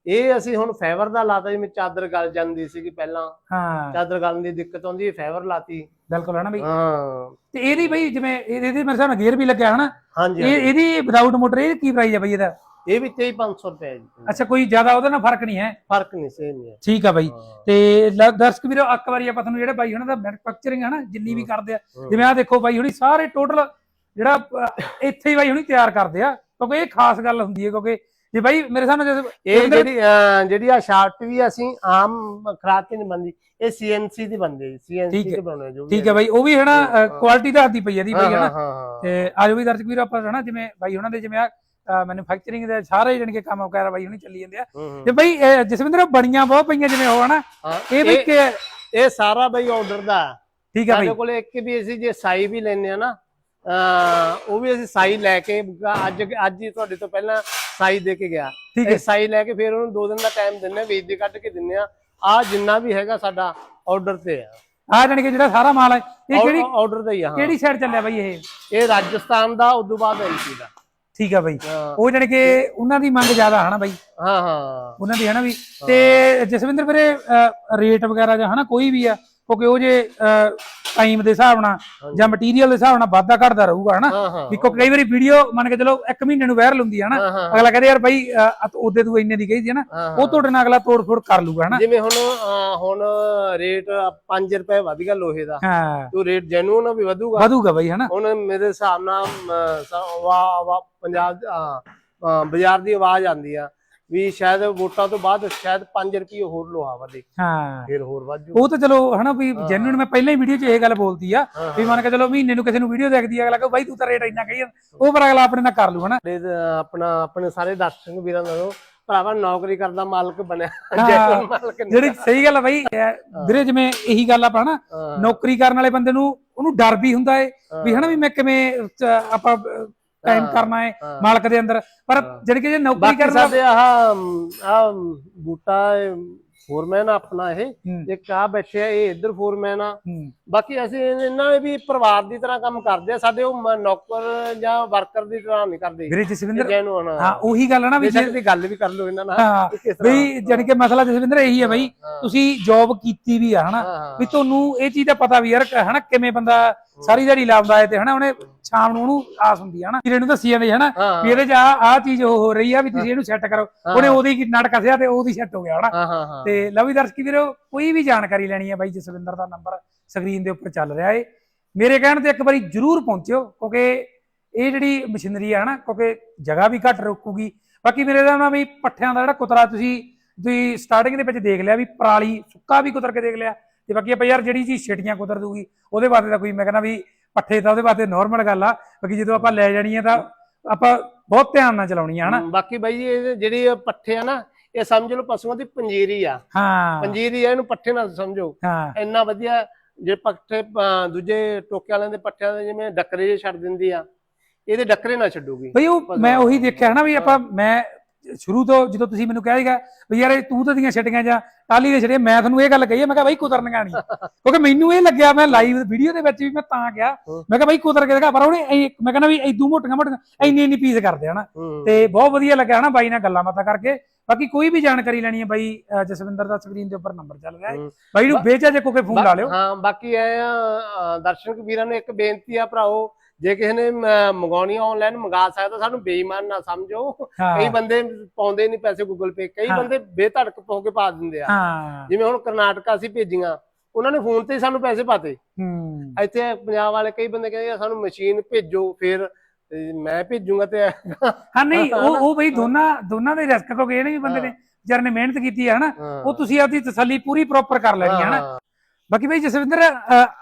ਇਹ ਅਸੀਂ ਹੁਣ ਫਾਈਬਰ ਦਾ ਲਾਤਾ ਜਿਵੇਂ ਚਾਦਰ ਗਲ ਜਾਂਦੀ ਸੀਗੀ ਪਹਿਲਾਂ। ਹਾਂ। ਚਾਦਰ ਗਲਣ ਦੀ ਦਿੱਕਤ ਆਉਂਦੀ ਫਾਈਬਰ ਲਾਤੀ। ਬਿਲਕੁਲ ਹੈ ਨਾ ਬਾਈ। ਹਾਂ। ਤੇ ਇਹਦੀ ਬਾਈ ਜਿਵੇਂ ਇਹਦੇ ਮੇਰੇ ਹਿਸਾਬ ਨਾਲ ਗੇਅਰ ਵੀ ਲੱਗਿਆ ਹਨਾ? ਹਾਂਜੀ ਇਹ। ਇਹਦੀ ਵਿਦਆਊਟ ਮੋਟਰ ਇਹ ਕੀ ਪ੍ਰਾਈਸ ਹੈ ਬਾਈ ਇਹਦਾ? ਇਹ ਵੀ 2300 ਰੁਪਏ ਜੀ। ਅੱਛਾ ਕੋਈ ਜ਼ਿਆਦਾ ਉਹਦੇ ਨਾਲ ਫ਼ਰਕ ਨਹੀਂ ਹੈ? ਫ਼ਰਕ ਨਹੀਂ ਸੇਮ ਹੀ ਹੈ ਠੀਕ ਆ ਬਾਈ। ਤੇ ਦਰਸ਼ਕ ਵੀਰੋ ਇੱਕ ਵਾਰੀ ਆਪਾਂ ਤੁਹਾਨੂੰ ਜਿਹੜੇ ਬਾਈ ਉਹਨਾਂ ਦਾ ਮੈਨੂਫੈਕਚਰਿੰਗ ਹੈ ਨਾ ਜਿੰਨੀ ਵੀ ਕਰਦੇ ਆ। ਜਿਵੇਂ ਆ ਦੇਖੋ ਬਾਈ ਹੁਣੀ ਸਾਰੇ ਟੋਟਲ ਜਿਹੜਾ ਇੱਥੇ ਹੀ ਬਾਈ ਹੁਣੀ ਤਿਆਰ ਕਰਦੇ ਆ। ਕਿਉਂਕਿ ਇਹ ਖਾਸ ਗੱਲ ਹੁੰਦੀ ਹੈ ਕਿਉਂਕਿ ਜੇ ਬਾਈ ਮੇਰੇ ਸਾਹਮਣੇ ਜਦੋਂ ਇਹ ਜਿਹੜੀ ਅਹ, ਜਿਹੜੀ ਆ ਸ਼ਾਰਟ ਵੀ ਅਸੀਂ ਆਮ ਖਰਾਤ ਤੇ ਨਹੀਂ ਬੰਦੀ ਇਹ ਸੀਐਨਸੀ ਦੀ ਬੰਦੀ ਹੈ ਸੀਐਨਸੀ ਠੀਕ ਹੈ। ਦੇ ਬਣਾਉਣੇ ਜੋ ਵੀ ਠੀਕ ਹੈ ਬਾਈ ਉਹ ਵੀ ਹੈ ਨਾ ਹਾਂ। ਕੁਆਲਿਟੀ ਦਾ ਹੱਦੀ ਪਈ ਆ ਦੀ ਹਾਂ ਬਾਈ ਹੈ ਹਾਂ ਨਾ ਹਾਂ ਤੇ ਆਜੋ ਵੀ ਦਰਸ਼ਕ ਵੀਰੋ ਆਪਾਂ ਹਨਾ ਜਿਵੇਂ ਬਾਈ ਉਹਨਾਂ ਦੇ ਜਿਵੇਂ ਆ ਮੈਨੂਫੈਕਚਰਿੰਗ ਦੇ ਸਾਰੇ ਜਣ ਕੇ ਕੰਮ ਵਗੈਰਾ ਬਾਈ ਹੁਣੀ ਚੱਲੀ ਜਾਂਦੇ ਆ ਹੂੰ, ਹੂੰ। ਤੇ ਬਾਈ ਅ, ਜਸਵਿੰਦਰ ਉਹ ਬਣੀਆਂ ਬਹੁਤ ਪਈਆਂ ਜਿਵੇਂ ਉਹ ਹਨਾ ਹਾਂ, ਇਹ ਵੀ ਕਿ- ਇਹ ਸਾਰਾ ਬਈ ਆਰਡਰ ਦਾ ਹੈ। ਠੀਕ ਆ ਸਾਡੇ ਬਾਈ ਕੋਲ ਇੱਕ ਵੀ ਅਸੀਂ ਜੇ ਸਾਈ ਵੀ ਲੈਨੇ ਆ ਨਾ ਅਹ ਉਹ ਵੀ ਅਸੀਂ ਸਾਈ ਲੈ ਕੇ ਅੱਜ ਅੱਜ ਹੀ ਤੁਹਾਡੇ ਤੋਂ ਪਹਿਲਾਂ ਸਾਈ ਦੇ ਕੇ ਗਿਆ। ਠੀਕ ਹੈ। ਸਾਈ ਲੈ ਕੇ ਫਿਰ ਉਹਨੂੰ ਦੋ ਦਿਨ ਦਾ ਟਾਈਮ ਦਿੰਨੇ ਵੇਚ ਦੇ ਕੱਢ ਕੇ ਦਿੰਨੇ ਆ ਆ ਜਿੰਨਾ ਵੀ ਹੈਗਾ ਸਾਡਾ ਆਰਡਰ ਤੇ ਆ। ਆ ਜਾਣੀ ਕਿ ਜਿਹੜਾ ਸਾਰਾ ਮਾਲ ਹੈ ਇਹ ਕਿਹੜੀ ਆਰਡਰ ਦਾ ਹੀ ਆ ਕਿਹੜੀ ਸਾਈਡ ਚੱਲਿਆ ਬਾਈ ਇਹ? ਇਹ ਰਾਜਸਥਾਨ ਦਾ ਉਦੋਂ ਬਾਅਦ ਐਮਪੀ ਦਾ ਠੀਕ ਆ ਬਾਈ। ਉਹ ਜਾਣੀ ਕਿ ਉਹਨਾਂ ਦੀ ਮੰਗ ਜ਼ਿਆਦਾ ਹਨਾ ਬਾਈ? ਹਾਂ ਹਾਂ। ਉਹਨਾਂ ਦੀ ਹਨਾ ਵੀ। ਤੇ ਜਸਵਿੰਦਰ ਵੀਰੇ ਰੇਟ ਵਗੈਰਾ ਜਾਂ ਹਨਾ ਕੋਈ ਵੀ ਆ ਕਿਉਂਕਿ ਉਹ ਜੇ ਟਾਈਮ ਦੇ ਹਿਸਾਬ ਨਾਲ ਜਾਂ ਮਟੀਰੀਅਲ ਦੇ ਹਿਸਾਬ ਨਾਲ ਵਾਧਾ ਘਟਦਾ ਰਹੂਗਾ ਹਨਾ? ਵੀ ਕਈ ਵਾਰੀ ਵੀਡੀਓ ਮੰਨ ਕੇ ਚਲੋ ਇੱਕ ਮਹੀਨੇ ਨੂੰ ਵਾਇਰਲ ਹੁੰਦੀ ਹੈ ਹਨਾ ਅਗਲਾ ਕਹਿੰਦੇ ਯਾਰ ਬਾਈ ਉਹਦੇ ਤੂੰ ਇੰਨੇ ਦੀ ਕਹੀ ਸੀ ਹਨਾ? ਉਹ ਤੁਹਾਡੇ ਨਾਲ ਅਗਲਾ ਤੋੜ ਫੋੜ ਕਰ ਲੂਗਾ ਹਨਾ? ਜਿਵੇਂ ਹੁਣ ਹੁਣ ਰੇਟ 5 ਰੁਪਏ ਵਧ ਗਿਆ ਲੋਹੇ ਦਾ। ਤੇ ਰੇਟ ਜੈਨੂਨ ਵੀ ਵਧੂਗਾ? ਵਧੂਗਾ ਬਾਈ ਹਨਾ? ਹੁਣ ਮੇਰੇ ਹਿਸਾਬ ਨਾਲ ਪੰਜਾਬ ਬਾਜ਼ਾਰ ਦੀ ਆਵਾਜ਼ ਆਂਦੀ ਆ। ਵੀ ਸ਼ਾਇਦ ਵੋਟਾਂ ਤੋਂ ਬਾਅਦ ਸ਼ਾਇਦ 5 ਰੁਪਏ ਹੋਰ ਲੋਹਾ ਵਧੇ ਹਾਂ। ਫਿਰ ਹੋਰ ਵੱਧ ਜੂ। ਉਹ ਤਾਂ ਚਲੋ ਹਨਾ ਵੀ ਹਾਂ। ਜੈਨੂਨ ਮੈਂ ਪਹਿਲਾਂ ਹੀ ਵੀਡੀਓ 'ਚ ਇਹ ਗੱਲ ਬੋਲਤੀ ਆ ਵੀ ਮੰਨ ਕੇ ਚਲੋ ਮਹੀਨੇ ਨੂੰ ਕਿਸੇ ਨੂੰ ਵੀਡੀਓ ਦੇਖਦੀ ਆ ਅਗਲਾ ਕਹੇ ਬਾਈ ਤੂੰ ਤਾਂ ਰੇਟ ਇੰਨਾ ਕਹੀ। ਉਹ ਪਰ ਅਗਲਾ ਆਪਣੇ ਨਾਲ ਕਰ ਲੂ ਹਨਾ। ਆਪਣਾ ਆਪਣੇ ਸਾਰੇ ਦਰਸ਼ਕ ਵੀਰਾਂ ਨਾਲੋਂ ਭਰਾਵਾ ਨੌਕਰੀ ਕਰਦਾ ਮਾਲਕ ਬਣਿਆ। ਜਿਹੜੀ ਸਹੀ ਗੱਲ ਆ ਬਾਈ ਵੀਰੇ ਜਿਵੇਂ ਇਹੀ ਗੱਲ ਆਪਾਂ ਹਨਾ ਹਾਂ, ਨੌਕਰੀ ਕਰਨ ਵਾਲੇ ਬੰਦੇ ਨੂੰ ਉਹਨੂੰ ਡਰ ਵੀ ਹੁੰਦਾ ਏ ਵੀ ਹਨਾ ਵੀ ਮੈਂ ਕਿਵੇਂ ਆਪਾਂ ਟਾਈਮ ਹਾਂ, ਕਰਨਾ ਹਾਂ। ਮਾਲਕ ਦੇ ਅੰਦਰ। ਪਰ ਹਾਂ। ਜਿਹੜੀ ਕਿ ਜੇ ਨੌਕਰੀ ਬਾਕੀ ਕਰਨਾ ਸਾਡੇ ਆਹ ਆ ਬੂਟਾ ਫੋਰਮੈਨ ਆਪਣਾ ਇਹ ਹੂੰ, ਇੱਕ ਆ ਬੈਠਿਆ ਇਹ ਇੱਧਰ ਫੋਰਮੈਨ ਆ। ਹੂੰ, ਬਾਕੀ ਅਸੀਂ ਇਹਨਾਂ ਨੇ ਵੀ ਪਰਿਵਾਰ ਦੀ ਤਰ੍ਹਾਂ ਕੰਮ ਕਰਦੇ ਆ ਸਾਡੇ ਉਹ ਮ- ਨੌਕਰ ਜਾਂ ਵਰਕਰ ਦੀ ਤਰ੍ਹਾਂ ਨਹੀਂ ਕਰਦੇ। ਵੀਰੇ ਜਸਵਿੰਦਰ ਜੈਨੂਨ ਹਾਂ ਉਹੀ ਗੱਲ ਆ ਨਾ ਵੀ ਜੇ ਬੇਸ਼ੱਕ ਦੀ ਗੱਲ ਵੀ ਕਰ ਲਓ ਇਹਨਾਂ ਨਾਲ। ਹਾਂ ਕਿ ਕਿਸ ਤਰ੍ਹਾਂ ਵੀ ਜਾਣੀ ਕਿ ਮਸਲਾ ਜਸਵਿੰਦਰ ਇਹੀ ਹੈ ਬਾਈ ਹਾਂ, ਤੁਸੀਂ ਜੌਬ ਕੀਤੀ ਵੀ ਆ ਹਨਾ? ਹਾਂ, ਵੀ ਤੁਹਾਨੂੰ ਇਹ ਚੀਜ਼ ਦਾ ਪਤਾ ਵੀ ਯਾਰ ਹਨਾ ਕਿਵੇਂ ਬੰਦਾ ਸਾਰੀ ਦਿਹਾੜੀ ਲਾਉਂਦਾ ਹੈ ਤੇ ਹਨਾ ਉਹਨੇ ਸ਼ਾਮ ਨੂੰ ਉਹਨੂੰ ਆਸ ਹੁੰਦੀ ਆ ਹਨਾ ਵੀਰੇ ਨੂੰ ਦੱਸੀ ਜਾਂਦੇ ਹਨਾ ਹਾਂ, ਵੀ ਇਹਦੇ ਚ ਆ ਆ ਚੀਜ਼ ਹੋ ਰਹੀ ਆ ਵੀ ਤੁਸੀਂ ਇਹਨੂੰ ਸੈੱਟ ਕਰੋ। ਹਾਂ, ਉਹਨੇ ਉਹਦੀ ਕੀ ਨਟ ਕਸਿਆ ਤੇ ਉਹਦੀ ਸੈੱਟ ਹੋ ਗਿਆ ਹਨਾ। ਹਾਂ ਹਾਂ ਹਾਂ। ਤੇ ਲਵੀ ਦਰਸ਼ਕ ਵੀਰੋ ਕੋਈ ਵੀ ਜਾਣਕਾਰੀ ਲੈਣੀ ਹੈ ਬਾਈ ਜਸਵਿੰਦਰ ਦਾ ਨੰਬਰ ਸਕਰੀਨ ਦੇ ਉੱਪਰ ਚੱਲ ਰਿਹਾ ਏ। ਮੇਰੇ ਕਹਿਣ ਤੇ ਇੱਕ ਵਾਰੀ ਜਰੂਰ ਪਹੁੰਚਿਓ ਕਿਉਂਕਿ ਇਹ ਜਿਹੜੀ ਮਸ਼ੀਨਰੀ ਆ ਹਨਾ ਕਿਉਂਕਿ ਜਗ੍ਹਾ ਵੀ ਘੱਟ ਰੋਕੂਗੀ। ਬਾਕੀ ਮੇਰੇ ਦਾ ਨਾ ਵੀ ਪੱਠਿਆਂ ਦਾ ਜਿਹੜਾ ਕੁਤਰਾ ਤੁਸੀਂ ਤੁਸੀਂ ਸਟਾਰਟਿੰਗ ਦੇ ਵਿੱਚ ਦੇਖ ਲਿਆ ਵੀ ਪਰਾਲੀ ਸੁੱਕਾ ਵੀ ਕੁਤਰ ਕੇ ਦੇਖ ਲਿਆ। ਤੇ ਬਾਕੀ ਆਪਾਂ ਯਾਰ ਜਿਹੜੀ ਚੀਜ਼ ਛੇਟੀਆਂ ਕੁਤਰ ਦੂਗੀ ਉਹਦੇ ਵਾਸਤੇ ਤਾਂ ਕੋਈ ਮੈਂ ਕਹਿੰਦਾ ਵੀ ਪੱਠੇ ਤਾਂ ਉਹਦੇ ਵਾਸਤੇ ਨਾਰਮਲ ਗੱਲ ਆ ਬਾਕੀ ਜਦੋਂ ਆਪਾਂ ਲੈ ਜਾਣੀ ਆ ਤਾਂ ਆਪਾਂ ਬਹੁਤ ਧਿਆਨ ਨਾਲ ਚਲਾਉਣੀ ਆ ਹਨਾ? ਬਾਕੀ ਬਾਈ ਜੀ ਇਹ ਜਿਹੜੀ ਇਹ ਪੱਠੇ ਆ ਨਾ ਇਹ ਸਮਝ ਲਓ ਪਸ਼ੂਆਂ ਦੀ ਪੰਜੀਰੀ ਆ। ਹਾਂ। ਪੰਜੀਰੀ ਆ ਇਹਨੂੰ ਪੱਠੇ ਨਾਲ ਸਮਝੋ। ਹਾਂ। ਇੰਨਾ ਵਧੀਆ ਜੇ ਪੱਠੇ ਅਹ, ਦੂਜੇ ਟੋਕੇ ਵਾਲਿਆਂ ਦੇ ਪੱਠਿਆਂ ਦੇ ਜਿਵੇਂ ਡੱਕਰੇ ਜਿਹੇ ਛੱਡ ਦਿੰਦੀ ਆ ਇਹਦੇ ਡੱਕਰੇ ਨਾ ਛੱਡੂਗੀ। ਬਈ ਉਹ ਮੈਂ ਉਹੀ ਦੇਖਿਆ ਨਾ ਵੀ ਆਪਾਂ ਮੈਂ ਸ਼ੁਰੂ ਤੋਂ ਜਦੋਂ ਤੁਸੀਂ ਮੈਨੂੰ ਕਹਿ ਸੀਗਾ ਵੀ ਯਾਰ ਇਹ ਤੂੰ ਤਾਂ ਦੀਆਂ ਛਟੀਆਂ ਜਾਂ ਟਾਲੀ ਦੇ ਛੜੇ ਮੈਂ ਤੁਹਾਨੂੰ ਇਹ ਗੱਲ ਕਹੀ ਆ, ਮੈਂ ਕਿਹਾ ਬਾਈ ਕੁਤਰਨੀਆਂ ਨਹੀਂ ਕਿਉਂਕਿ ਮੈਨੂੰ ਇਹ ਲੱਗਿਆ ਮੈਂ ਲਾਈਵ ਵੀਡੀਓ ਦੇ ਵਿੱਚ ਵੀ ਮੈਂ ਤਾਂ ਕਿਹਾ ਹੂੰ। ਮੈਂ ਕਿਹਾ ਬਾਈ ਕੁਤਰ ਕੇ ਦਿਖਾ ਪਰ ਉਹਨੇ ਮੈਂ ਕਹਿੰਦਾ ਵੀ ਐਦੂ ਮੋਟੀਆਂ ਮੋਟੀਆਂ ਇੰਨੀ ਇੰਨੀ ਪੀਸ ਕਰਦੇ ਹਨਾ ਤੇ ਬਹੁਤ ਵਧੀਆ ਲੱਗਿਆ ਹਨਾ ਬਾਈ ਨਾਲ ਗੱਲਾਂ ਬਾਤਾਂ ਕਰਕੇ। ਬਾਕੀ ਕੋਈ ਵੀ ਜਾਣਕਾਰੀ ਲੈਣੀ ਹੈ ਬਾਈ ਜਸਵਿੰਦਰ ਦਾ ਸਕਰੀਨ ਦੇ ਉੱਪਰ ਨੰਬਰ ਚੱਲ ਰਿਹਾ ਹੈ। ਬਾਈ ਨੂੰ ਬੇਚਾ ਜੇ ਕੋਈ ਫੋਨ ਲਾ ਲਿਓ। ਹਾਂ ਬਾਕੀ ਐ ਦਰਸ਼ਕ ਵੀਰਾਂ ਨੂੰ ਇੱਕ ਬੇਨਤੀ ਆ ਭਰਾਓ ਜੇ ਕਿਸੇ ਨੇ ਮੰਗਾਉਣੀ ਆਨਲਾਈਨ ਮੰਗਾ ਸਕਦਾ ਸਾਨੂੰ ਬੇਈਮਾਨ ਨਾ ਸਮਝੋ। ਕਈ ਹਾਂ ਬੰਦੇ ਪਾਉਂਦੇ ਨਹੀਂ ਪੈਸੇ ਗੂਗਲ ਪੇ ਕਈ ਹਾਂ। ਬੰਦੇ ਬੇਧੜਕ ਪਾਉ ਕੇ ਪਾ ਦਿੰਦੇ ਆ। ਹਾਂ। ਜਿਵੇਂ ਹੁਣ ਕਰਨਾਟਕਾ ਅਸੀਂ ਭੇਜੀਆਂ ਉਹਨਾਂ ਨੇ ਫੋਨ ਤੇ ਹੀ ਸਾਨੂੰ ਪੈਸੇ ਪਾਤੇ। ਹੂੰ। ਇੱਥੇ ਪੰਜਾਬ ਵਾਲੇ ਕਈ ਬੰਦੇ ਕਹਿੰਦੇ ਸਾਨੂੰ ਮਸ਼ੀਨ ਭੇਜੋ ਫਿਰ ਮੈਂ ਭੇਜੂਗਾ ਤੇ ਹਾਂ ਨਹੀਂ ਉਹ ਉਹ ਬਈ ਦੋਨਾਂ ਦੋਨਾਂ ਦੇ ਰਿਸਕ ਕਿਉਂਕਿ ਨਹੀਂ ਵੀ ਬੰਦੇ ਨੇ ਜਰ ਨੇ ਮਿਹਨਤ ਕੀਤੀ ਹੈ ਹਨਾ ਉਹ ਤੁਸੀਂ ਆਪਦੀ ਤਸੱਲੀ ਪੂਰੀ ਪ੍ਰੋਪਰ ਕਰ ਲੈਣੀ ਹੈ ਹਨਾ। ਹਾਂ, ਬਾਕੀ ਬਈ ਜਸਵਿੰਦਰ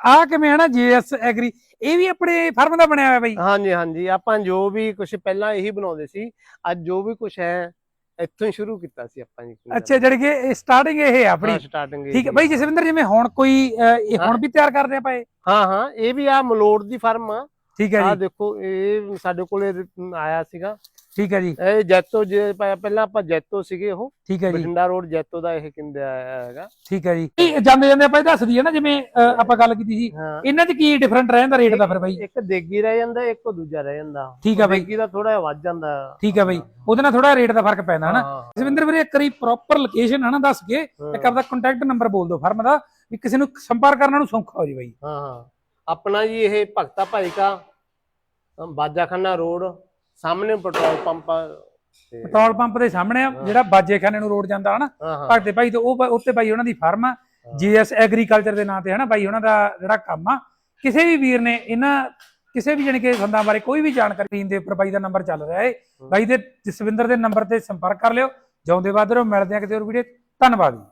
ਆ ਕਿਵੇਂ ਹਨਾ ਜੀਐਸ ਐਗਰੀ ਇਹ ਵੀ ਆਪਣੇ ਫਰਮ ਦਾ ਬਣਿਆ ਹੋਇਆ ਬਈ। ਹਾਂਜੀ ਹਾਂਜੀ। ਆਪਾਂ ਜੋ ਵੀ ਕੁਝ ਪਹਿਲਾਂ ਇਹੀ ਬਣਾਉਂਦੇ ਸੀ ਅੱਜ ਜੋ ਵੀ ਕੁਝ ਹੈ ਇੱਥੋਂ ਹੀ ਸ਼ੁਰੂ ਕੀਤਾ ਸੀ ਆਪਾਂ ਜੀ। ਅੱਛਾ ਜਿਹੜੀ ਕਿ ਸਟਾਰਟਿੰਗ ਇਹ ਹੈ ਆਪਣੀ। ਸਟਾਰਟਿੰਗ ਠੀਕ ਹੈ। ਬਈ ਜਸਵਿੰਦਰ ਜਿਵੇਂ ਹੁਣ ਕੋਈ ਇਹ ਹੁਣ ਵੀ ਤਿਆਰ ਕਰਦੇ ਆਪਾਂ ਇਹ? ਹਾਂ ਹਾਂ। ਇਹ ਵੀ ਆ ਮਲੋੜ ਦੀ ਫਰਮ ਆ। ਠੀਕ ਹੈ ਆ ਜੀ। ਦੇਖੋ ਇਹ ਸਾਡੇ ਕੋਲੇ ਆਇਆ ਸੀਗਾ। ਠੀਕ ਹੈ ਜੀ। ਇਹ ਜੈਤੋ ਜੇ ਪ- ਪਹਿਲਾਂ ਆਪਾਂ ਜੈਤੋ ਸੀਗੇ ਉਹ। ਠੀਕ ਹੈ ਜੀ। ਬਠਿੰਡਾ ਰੋਡ ਜੈਤੋ ਦਾ ਇਹ ਕਿੰਦੇ ਆਇਆ ਹੈਗਾ। ਠੀਕ ਹੈ ਜੀ। ਇਹ ਜਾਂਦੇ ਜਾਂਦੇ ਆਪਾਂ ਇਹ ਦੱਸ ਦਈਏ ਨਾ ਜਿਵੇਂ ਆਪਾਂ ਗੱਲ ਕੀਤੀ ਸੀ। ਹਾਂ। ਇਹਨਾਂ 'ਚ ਕੀ ਡਿਫਰੈਂਟ ਰਹਿੰਦਾ ਰੇਟ ਦਾ ਫਿਰ ਬਾਈ? ਇੱਕ ਦੇਗੀ ਰਹਿ ਜਾਂਦਾ ਇੱਕ ਦੂਜਾ ਰਹਿ ਜਾਂਦਾ। ਠੀਕ ਆ ਬਾਈ। ਦੇਗੀ ਦਾ ਥੋੜਾ ਵੱਧ ਜਾਂਦਾ। ਠੀਕ ਹੈ ਬਾਈ। ਉਹਦੇ ਨਾਲ ਥੋੜਾ ਰੇਟ ਦਾ ਫ਼ਰਕ ਪੈਂਦਾ ਹਨਾ। ਹਾਂ, ਜਸਵਿੰਦਰ ਵੀਰੇ ਇੱਕ ਵਾਰੀ ਪ੍ਰੋਪਰ ਲੋਕੇਸ਼ਨ ਹਨਾ ਦੱਸ ਕੇ ਹਾਂ, ਇੱਕ ਆਪਦਾ ਕੰਟੈਕਟ ਨੰਬਰ ਬੋਲ ਦਿਓ ਫਰਮ ਦਾ ਵੀ ਕਿਸੇ ਨੂੰ ਸੰਪਰਕ ਕਰਨਾ ਨੂੰ ਸੌਖਾ ਹੋ ਜੀ ਬਾਈ। ਹਾਂ ਹਾਂ। ਆਪਣਾ ਜੀ ਇਹ ਭਗਤਾ ਭਾਈ ਕਾ ਬਾਜਾਖਾਨਾ ਰੋਡ ਸਾਹਮਣੇ ਪੈਟਰੋਲ ਪੰਪ ਆ, ਤੇ- ਪੈਟਰੋਲ ਪੰਪ ਦੇ ਸਾਹਮਣੇ ਆ, ਜਿਹੜਾ ਬਾਜੇਖਾਨੇ ਨੂੰ ਰੋਡ ਜਾਂਦਾ ਹਨਾ। ਭਗਤੇ ਭਾਈ ਤੇ ਉਹ ਉੱਤੇ ਬਾਈ ਉਹਨਾਂ ਦੀ ਫਾਰਮ ਆ ਜੀਐਸ ਐਗਰੀਕਲਚਰ ਦੇ ਨਾਂ ਤੇ ਹਨਾ ਬਾਈ ਉਹਨਾਂ ਦਾ ਜਿਹੜਾ ਕੰਮ ਆ। ਕਿਸੇ ਵੀ ਵੀਰ ਨੇ ਇਹਨਾਂ ਕਿਸੇ ਵੀ ਜਾਣੀ ਕਿ ਸੰਦਾਂ ਬਾਰੇ ਕੋਈ ਵੀ ਜਾਣਕਾਰੀ ਦੇ ਉੱਪਰ ਬਾਈ ਦਾ ਨੰਬਰ ਚੱਲ ਰਿਹਾ ਹੈ। ਬਾਈ ਦੇ ਜਸਵਿੰਦਰ ਦੇ ਨੰਬਰ ਤੇ ਸੰਪਰਕ ਕਰ ਲਿਓ। ਜਿਉਂਦੇ ਬਾਦਰ ਮਿਲਦੇ ਆ ਕਿਤੇ ਹੋਰ ਵੀਡੀਓ ਧੰਨਵਾਦ ਜੀ।